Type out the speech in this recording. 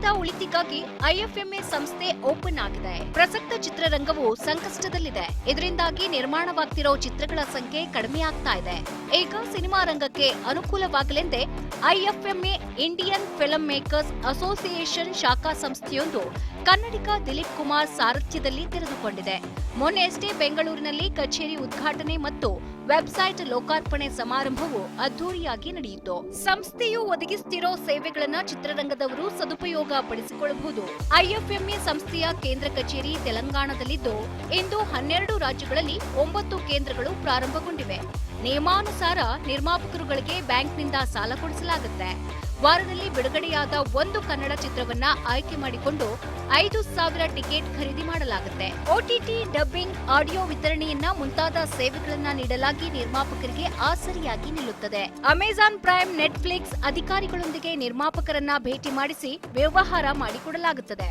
ತರಬೇತಿಗಾಗಿ ಐಎಫ್ಎಂಎ ಸಂಸ್ಥೆ ಓಪನ್ ಆಗಿದೆ. ಪ್ರಸಕ್ತ ಚಿತ್ರರಂಗವು ಸಂಕಷ್ಟದಲ್ಲಿದೆ. ಇದರಿಂದಾಗಿ ನಿರ್ಮಾಣವಾಗ್ತಿರೋ ಚಿತ್ರಗಳ ಸಂಖ್ಯೆ ಕಡಿಮೆ ಆಗ್ತಾ ಇದೆ. ಈಗ ಸಿನಿಮಾ ರಂಗಕ್ಕೆ ಅನುಕೂಲವಾಗಲೆಂದೇ IFMA Indian film makers association ಶಾಖಾ ಸಂಸ್ಥೆಯೊಂದು ಕನ್ನಡಿಗ ದಿಲೀಪ್ ಕುಮಾರ್ ಸಾರಥ್ಯದಲ್ಲಿ ತೆರೆದುಕೊಂಡಿದೆ. ಮೊನ್ನೆಯಷ್ಟೇ ಬೆಂಗಳೂರಿನಲ್ಲಿ ಕಚೇರಿ ಉದ್ಘಾಟನೆ ಮತ್ತು ವೆಬ್ಸೈಟ್ ಲೋಕಾರ್ಪಣೆ ಸಮಾರಂಭವು ಅದ್ದೂರಿಯಾಗಿ ನಡೆಯಿತು. ಸಂಸ್ಥೆಯು ಒದಗಿಸುತ್ತಿರೋ ಸೇವೆಗಳನ್ನು ಚಿತ್ರರಂಗದವರು ಸದುಪಯೋಗ ಪಡಿಸಿಕೊಳ್ಳಬಹುದು ಐಎಫ್ಎಂಎ ಸಂಸ್ಥೆಯ ಕೇಂದ್ರ ಕಚೇರಿ ತೆಲಂಗಾಣದಲ್ಲಿದ್ದು, ಇಂದು ಹನ್ನೆರಡು ರಾಜ್ಯಗಳಲ್ಲಿ ಒಂಬತ್ತು ಕೇಂದ್ರಗಳು ಪ್ರಾರಂಭಗೊಂಡಿವೆ. ನಿಯಮಾನುಸಾರ ನಿರ್ಮಾಪಕರುಗಳಿಗೆ ಬ್ಯಾಂಕ್ನಿಂದ ಸಾಲ ಕೊಡಿಸಲಾಗುತ್ತೆ. ವಾರದಲ್ಲಿ ಬಿಡುಗಡೆಯಾದ ಒಂದು ಕನ್ನಡ ಚಿತ್ರವನ್ನ ಆಯ್ಕೆ ಮಾಡಿಕೊಂಡು ಐದು ಸಾವಿರ ಟಿಕೆಟ್ ಖರೀದಿ ಮಾಡಲಾಗುತ್ತೆ. ಒಟಿಟಿ ಡಬ್ಬಿಂಗ್, ಆಡಿಯೋ ವಿತರಣೆಯನ್ನ ಮುಂತಾದ ಸೇವೆಗಳನ್ನ ನೀಡಲಾಗಿ ನಿರ್ಮಾಪಕರಿಗೆ ಆಸರಿಯಾಗಿ ನಿಲ್ಲುತ್ತದೆ. ಅಮೆಜಾನ್ ಪ್ರೈಮ್, ನೆಟ್ಫ್ಲಿಕ್ಸ್ ಅಧಿಕಾರಿಗಳೊಂದಿಗೆ ನಿರ್ಮಾಪಕರನ್ನ ಭೇಟಿ ಮಾಡಿಸಿ ವ್ಯವಹಾರ ಮಾಡಿಕೊಡಲಾಗುತ್ತದೆ.